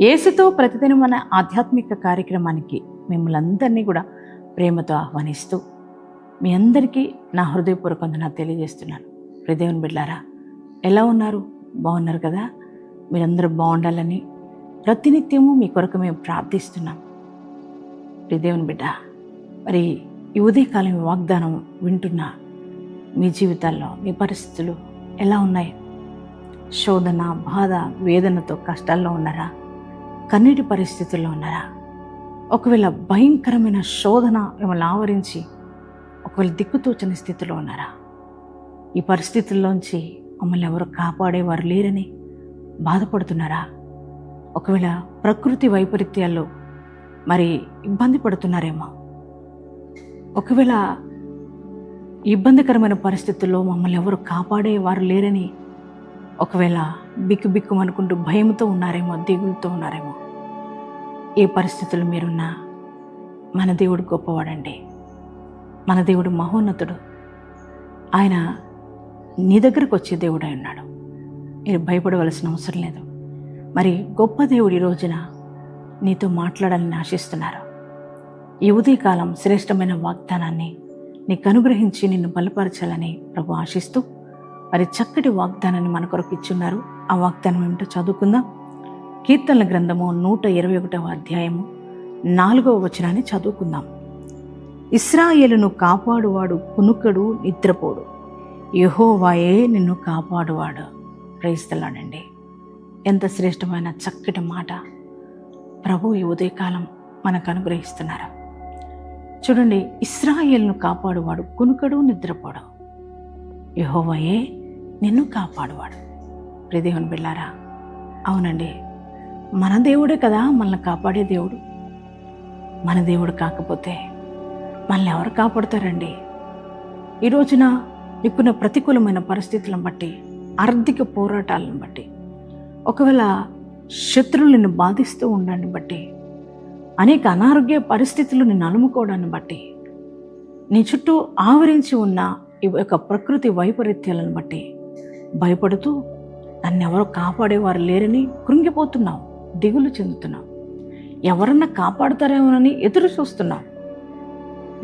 ఏసుతో ప్రతిదినం మన ఆధ్యాత్మిక కార్యక్రమానికి మిమ్మల్ని అందరినీ కూడా ప్రేమతో ఆహ్వానిస్తూ మీ అందరికీ నా హృదయపూర్వకంగా నాకు తెలియజేస్తున్నాను. హృదయం బిడ్డారా ఎలా ఉన్నారు? బాగున్నారు కదా? మీరందరూ బాగుండాలని ప్రతినిత్యము మీ కొరకు మేము ప్రార్థిస్తున్నాం. దేవుని బిడ్డ మరి ఈ ఉదయకాలం వాగ్దానం వింటున్న మీ జీవితాల్లో మీ పరిస్థితులు ఎలా ఉన్నాయి? శోధన బాధ వేదనతో కష్టాల్లో ఉన్నారా? కన్నీటి పరిస్థితుల్లో ఉన్నారా? ఒకవేళ భయంకరమైన శోధన మిమ్మల్ని ఆవరించి ఒకవేళ దిక్కుతోచని స్థితిలో ఉన్నారా? ఈ పరిస్థితుల్లోంచి మమ్మల్ని ఎవరు కాపాడేవారు లేరని బాధపడుతున్నారా? ఒకవేళ ప్రకృతి వైపరీత్యాల్లో మరి ఇబ్బంది పడుతున్నారేమో? ఒకవేళ ఇబ్బందికరమైన పరిస్థితుల్లో మమ్మల్ని ఎవరు కాపాడేవారు లేరని ఒకవేళ బిక్కు బిక్కు అనుకుంటూ భయంతో ఉన్నారేమో దిగులుతో ఉన్నారేమో ఏ పరిస్థితులు మీరున్నా మన దేవుడు గొప్పవాడండి. మన దేవుడు మహోన్నతుడు. ఆయన నీ దగ్గరకు వచ్చే దేవుడై ఉన్నాడు. మీరు భయపడవలసిన అవసరం లేదు. మరి గొప్ప దేవుడు ఈ రోజున నీతో మాట్లాడాలని ఆశిస్తున్నారు. ఈ ఉదయకాలం శ్రేష్టమైన వాగ్దానాన్ని నీకు అనుగ్రహించి నిన్ను బలపరచాలని ప్రభు ఆశిస్తూ మరి చక్కటి వాగ్దానాన్ని మన కొరకు ఇచ్చున్నారు. ఆ వాగ్దానం ఏమిటో చదువుకుందాం. కీర్తనల గ్రంథము నూట ఇరవై ఒకటవ అధ్యాయము నాలుగవ వచనాన్ని చదువుకుందాం. ఇస్రాయేలును కాపాడువాడు కునుకడు నిద్రపోడు. యహోవాయే నిన్ను కాపాడువాడు. ప్రయిస్తలాడండి ఎంత శ్రేష్టమైన చక్కటి మాట. ప్రభు ఈ ఉదయకాలం మనకు అనుగ్రహిస్తున్నారు? చూడండి ఇస్రాయేల్ను కాపాడువాడు కునుకడు నిద్రపోడు. యహోవాయే నిన్ను కాపాడువాడు. ప్రిదేవుని బిళ్ళారా అవునండి మన దేవుడే కదా మనల్ని కాపాడే దేవుడు. మన దేవుడు కాకపోతే మనల్ని ఎవరు కాపాడుతారండి? ఈ రోజున నీకున్న ప్రతికూలమైన పరిస్థితులను బట్టి ఆర్థిక పోరాటాలను బట్టి ఒకవేళ శత్రువులు నిన్ను బాధిస్తూ ఉండడాన్ని బట్టి అనేక అనారోగ్య పరిస్థితులు నిన్ను అలుముకోవడాన్ని బట్టి నీ చుట్టూ ఆవరించి ఉన్న ఈ యొక్క ప్రకృతి వైపరీత్యాలను బట్టి భయపడుతూ నన్నెవరు కాపాడేవారు లేరని కృంగిపోతున్నావు దిగులు చెందుతున్నావు. ఎవరన్నా కాపాడుతారేమోనని ఎదురు చూస్తున్నావు.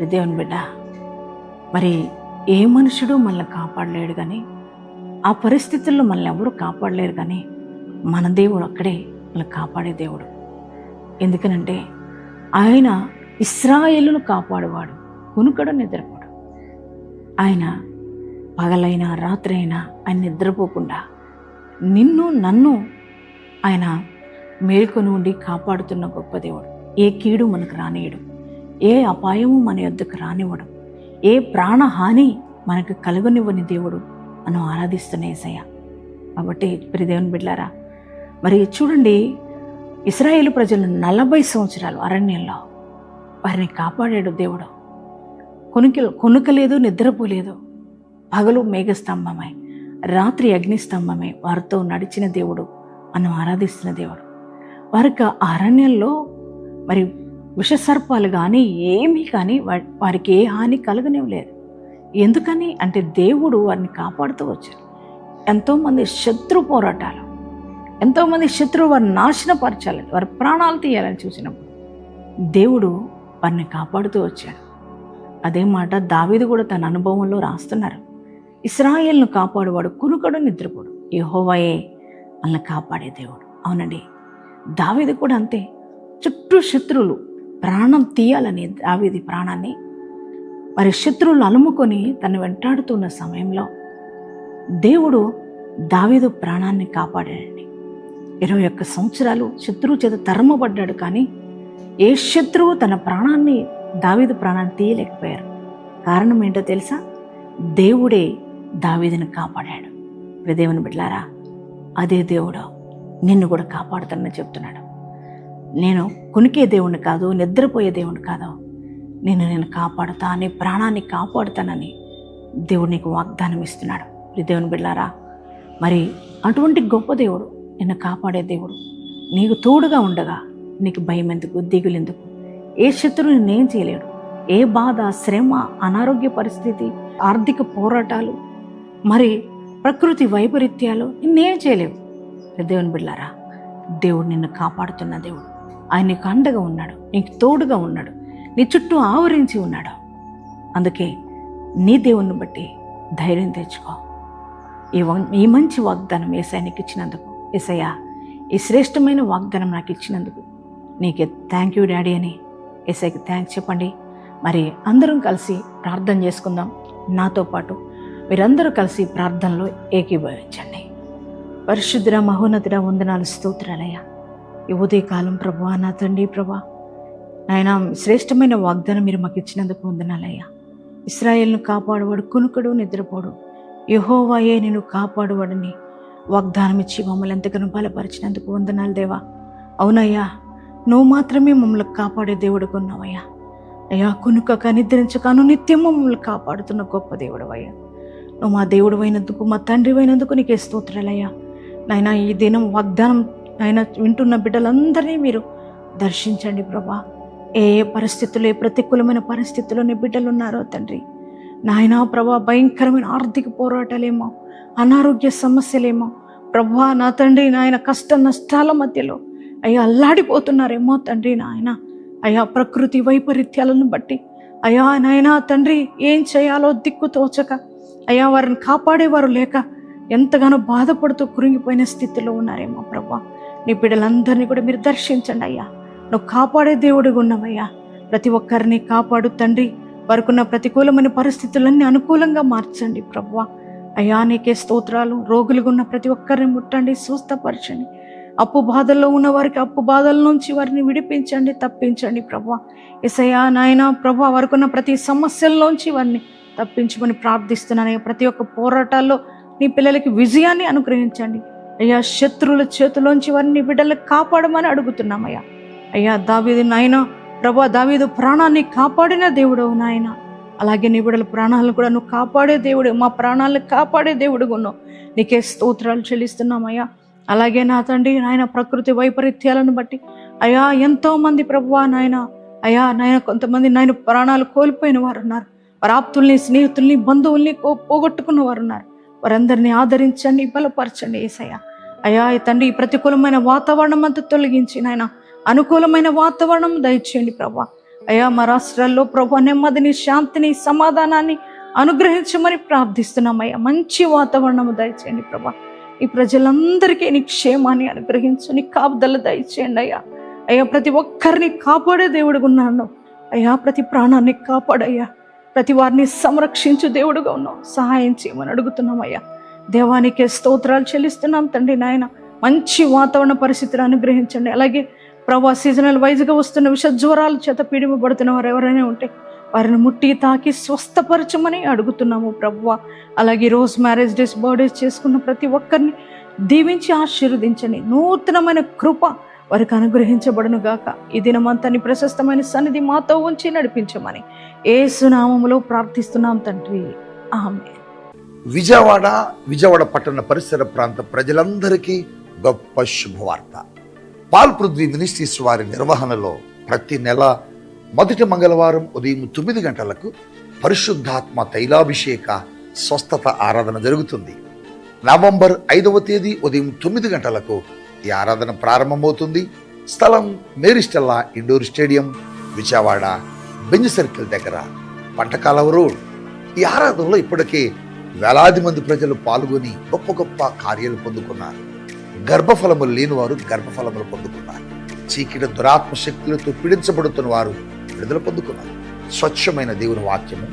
దేవుని బిడ్డ మరి ఏ మనుషుడు మనల్ని కాపాడలేడు కానీ ఆ పరిస్థితుల్లో మనల్ని ఎవరు కాపాడలేరు కానీ మన దేవుడు అక్కడే మనల్ని కాపాడే దేవుడు. ఎందుకనంటే ఆయన ఇస్రాయేలును కాపాడేవాడు కునుకడు నిద్రపోడు. ఆయన పగలైనా రాత్రి అయినా ఆయన నిద్రపోకుండా నిన్ను నన్ను ఆయన మేల్కొని ఉండి కాపాడుతున్న గొప్ప దేవుడు. ఏ కీడు మనకు రానియడు ఏ అపాయము మన యొద్దకు రానివ్వడు. ఏ ప్రాణహాని మనకు కలుగనివ్వని దేవుడు మనం ఆరాధిస్తున్న ఏసయ్య. కాబట్టి ప్రియదేవుని బిడ్లారా మరి చూడండి ఇస్రాయేల్ ప్రజలు నలభై సంవత్సరాలు అరణ్యంలో వారిని కాపాడాడు దేవుడు. కొనుక కొనుకలేదు నిద్రపోలేదు. పగలు మేఘస్తంభమై రాత్రి అగ్నిస్తంభమై వారితో నడిచిన దేవుడు మనం ఆరాధిస్తున్న దేవుడు. వారికి ఆ అరణ్యంలో మరి విషసర్పాలు కానీ ఏమీ కానీ వారికి ఏ హాని కలగనివ్వలేదు. ఎందుకని అంటే దేవుడు వారిని కాపాడుతూ వచ్చారు ఎంతోమంది శత్రు పోరాటాలు ఎంతోమంది శత్రువు వారిని నాశనపరచాలని వారి ప్రాణాలు తీయాలని చూసినప్పుడు దేవుడు వారిని కాపాడుతూ వచ్చాడు. అదే మాట దావీదు కూడా తన అనుభవంలో రాస్తున్నారు. ఇస్రాయేల్ను కాపాడువాడు కునుకడు నిద్రపోడు. యెహోవాయే వాళ్ళని కాపాడే దేవుడు. అవునండి. దావీదు కూడా అంతే. చుట్టూ శత్రువులు ప్రాణం తీయాలని దావీది ప్రాణాన్ని మరి శత్రువులు అలుముకొని తను వెంటాడుతున్న సమయంలో దేవుడు దావీదు ప్రాణాన్ని కాపాడాడండి. ఇరవై ఒక్క సంవత్సరాలు శత్రువు చేత తరమబడ్డాడు కానీ ఏ శత్రువు తన ప్రాణాన్ని దావీదు ప్రాణాన్ని తీయలేకపోయారు. కారణం ఏంటో తెలుసా? దేవుడే దావీదుని కాపాడాడు. దేవుని బిడ్లారా అదే దేవుడు నిన్ను కూడా కాపాడుతానని చెప్తున్నాడు. నేను కొనికే దేవుణ్ణి కాదు నిద్రపోయే దేవుణ్ణి కాదు. నేను నేను కాపాడుతా నీ ప్రాణాన్ని కాపాడుతానని దేవుడు నీకు వాగ్దానం ఇస్తున్నాడు. దేవుని బిడ్డారా మరి అటువంటి గొప్ప దేవుడు నిన్ను కాపాడే దేవుడు నీకు తోడుగా ఉండగా నీకు భయం ఎందుకు దిగులెందుకు? ఏ శత్రువు నేనేం చేయలేడు. ఏ బాధ శ్రమ అనారోగ్య పరిస్థితి ఆర్థిక పోరాటాలు మరి ప్రకృతి వైపరీత్యాలు నిన్నేం చేయలేవు. దేవుని బిళ్ళారా దేవుడు నిన్ను కాపాడుతున్న దేవుడు. ఆయన నీకు అండగా ఉన్నాడు నీకు తోడుగా ఉన్నాడు నీ చుట్టూ ఆవరించి ఉన్నాడు. అందుకే నీ దేవుణ్ణి బట్టి ధైర్యం తెచ్చుకో. ఈ వ- ఈ మంచి వాగ్దానం ఏసయ్య నీకు ఇచ్చినందుకు ఏసయ్య ఈ శ్రేష్టమైన వాగ్దానం నాకు ఇచ్చినందుకు నీకే థ్యాంక్ యూ డాడీ అని ఏసైకి థ్యాంక్స్ చెప్పండి. మరి అందరం కలిసి ప్రార్థన చేసుకుందాం. నాతో పాటు మీరందరూ కలిసి ప్రార్థనలో ఏకీభవించండి. పరిశుద్ధ మహోన్నతుడ వందనాలు స్తోత్రాలయ్యా. ఈ ఉదయకాలం ప్రభా నా తండ్రి ప్రభా నాయన శ్రేష్టమైన వాగ్దానం మీరు మాకు ఇచ్చినందుకు వందనాలయ్యా. ఇస్రాయేల్ను కాపాడువాడు కునుకడు నిద్రపోడు. యహోవాయే నేను కాపాడువాడని వాగ్దానం ఇచ్చి మమ్మల్ని ఎంతగానో బలపరిచినందుకు వందనాలు దేవా. అవునయ్యా నువ్వు మాత్రమే మమ్మల్ని కాపాడే దేవుడు కొన్నావయ్యా అయ్యా కునుకక నిద్రించక నిత్యం మమ్మల్ని కాపాడుతున్న గొప్ప దేవుడు అయ్యా నువ్వు మా దేవుడు అయినందుకు మా తండ్రి అయినందుకు నీకే స్తోత్రాలయ్యా. నాయన ఈ దినం వాగ్దానం ఆయన వింటున్న బిడ్డలందరినీ మీరు దర్శించండి ప్రభా. ఏ ఏ పరిస్థితుల్లో ఏ ప్రతికూలమైన పరిస్థితుల్లో నీ బిడ్డలు ఉన్నారో తండ్రి. నాయనా ప్రభా భయంకరమైన ఆర్థిక పోరాటాలేమో అనారోగ్య సమస్యలేమో ప్రభా నా తండ్రి నాయన కష్ట నష్టాల మధ్యలో అయ్యా అల్లాడిపోతున్నారేమో తండ్రి నాయన. అయ్యా ప్రకృతి వైపరీత్యాలను బట్టి అయ్యా నాయనా తండ్రి ఏం చేయాలో దిక్కు తోచక అయ్యా వారిని కాపాడేవారు లేక ఎంతగానో బాధపడుతూ కురింగిపోయిన స్థితిలో ఉన్నారేమో ప్రభా. నీ బిడ్డలందరినీ కూడా మీరు దర్శించండి అయ్యా. నువ్వు కాపాడే దేవుడిగా ఉన్నావయ్యా. ప్రతి ఒక్కరిని కాపాడు తండ్రి. వారికున్న ప్రతికూలమైన పరిస్థితులన్నీ అనుకూలంగా మార్చండి ప్రభా. అయ్యా నీకే స్తోత్రాలు. రోగులుగా ఉన్న ప్రతి ఒక్కరిని ముట్టండి స్వస్థపరచండి. అప్పు బాధల్లో ఉన్న వారికి అప్పు బాధల నుంచి వారిని విడిపించండి తప్పించండి ప్రభా. ఎసయా నాయన ప్రభా వారికున్న ప్రతి సమస్యల్లోంచి వారిని తప్పించుకొని ప్రార్థిస్తున్నాను. అయ్యా ప్రతి ఒక్క పోరాటాల్లో నీ పిల్లలకి విజయాన్ని అనుగ్రహించండి. అయ్యా శత్రువుల చేతిలోంచి వారిని బిడ్డలకు కాపాడమని అడుగుతున్నామయ్యా అయ్యా. దావీదు నాయన ప్రభా దావీదు ప్రాణాన్ని కాపాడిన దేవుడవు నాయన. అలాగే నీ బిడ్డల ప్రాణాలను కూడా నువ్వు కాపాడే దేవుడు మా ప్రాణాలను కాపాడే దేవుడు ఉన్నావు. నీకే స్తోత్రాలు చెల్లిస్తున్నామయ్యా అలాగే నా తండ్రి నాయన ప్రకృతి వైపరీత్యాలను బట్టి అయ్యా ఎంతోమంది ప్రభువా నాయన అయ్యా నాయన కొంతమంది నాయన ప్రాణాలు కోల్పోయిన వారు ఉన్నారు. ప్రాప్తుల్ని స్నేహితుల్ని బంధువుల్ని పోగొట్టుకున్న వారు ఉన్నారు వారందరినీ ఆదరించండి బలపరచండి ఏసయ్య. అయ్యా తండ్రి ప్రతికూలమైన వాతావరణం అంతా తొలగించి నాయన అనుకూలమైన వాతావరణం దయచేయండి ప్రభా. అయ్యా మా రాష్ట్రాల్లో ప్రభా నెమ్మదిని శాంతిని సమాధానాన్ని అనుగ్రహించమని ప్రార్థిస్తున్నాం అయ్యా. మంచి వాతావరణం దయచేయండి ప్రభా. ఈ ప్రజలందరికీ నీ క్షేమాన్ని అనుగ్రహించు నీ కాపుదల దయచేయండి అయ్యా. అయ్యా ప్రతి ఒక్కరిని కాపాడే దేవుడుగా ఉన్నాను. అయ్యా ప్రతి ప్రాణాన్ని కాపాడయ్యా. ప్రతి వారిని సంరక్షించు దేవుడుగా ఉన్నావు. సహాయం చేయమని అడుగుతున్నామయ్యా దేవానికి దేవానికే స్తోత్రాలు చెల్లిస్తున్నాం తండ్రి నాయన. మంచి వాతావరణ పరిస్థితిని అనుగ్రహించండి. అలాగే ప్రభా సీజనల్ వైజ్గా వస్తున్న విష జ్వరాల చేత పీడిపబడుతున్న వారు ఎవరైనా ఉంటే వారిని ముట్టి తాకి స్వస్థపరచమని అడుగుతున్నాము ప్రభు. అలాగే రోజ్ రోజు మ్యారేజ్ డేస్ బర్త్డేస్ చేసుకున్న ప్రతి ఒక్కరిని దీవించి ఆశీర్వదించండి. నూతనమైన కృప వారికి అనుగ్రహించబడును గాక. ఈ దినమంతా నీ ప్రశస్తమైన సన్నిధి మాతో ఉంచి నడిపించమని ఏసునామములో ప్రార్థిస్తున్నాం తండ్రి. ఆమె విజయవాడ విజయవాడ పట్టణ పరిసర ప్రాంత ప్రజలందరికీ గొప్ప శుభవార్త. పాల్ పృథ్వీ మినిస్ట్రీస్ వారి నిర్వహణలో ప్రతి నెల మొదటి మంగళవారం ఉదయం తొమ్మిది గంటలకు పరిశుద్ధాత్మ తైలాభిషేక స్వస్థత ఆరాధన జరుగుతుంది. నవంబర్ ఐదవ తేదీ ఉదయం తొమ్మిది గంటలకు ఈ ఆరాధన ప్రారంభమవుతుంది. స్థలం Maris Stella indoor stadium Vijayawada Benz circle దగ్గర పంటకాలవ రోడ్. ఈ ఆరాధనలో ఇప్పటికే వేలాది మంది ప్రజలు పాల్గొని గొప్ప గొప్ప కార్యాలు పొందుకున్నారు. గర్భఫలములు లేని వారు గర్భఫలములు పొందుకున్నారు. చీకటి దురాత్మ శక్తులతో పీడించబడుతున్న వారు విడుదల పొందుకున్నారు. స్వచ్ఛమైన దేవుని వాక్యము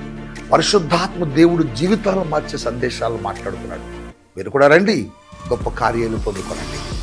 పరిశుద్ధాత్మ దేవుడు జీవితాలను మార్చే సందేశాలు మాట్లాడుతున్నాడు. మీరు కూడా రండి గొప్ప కార్యాలు పొందుకోనండి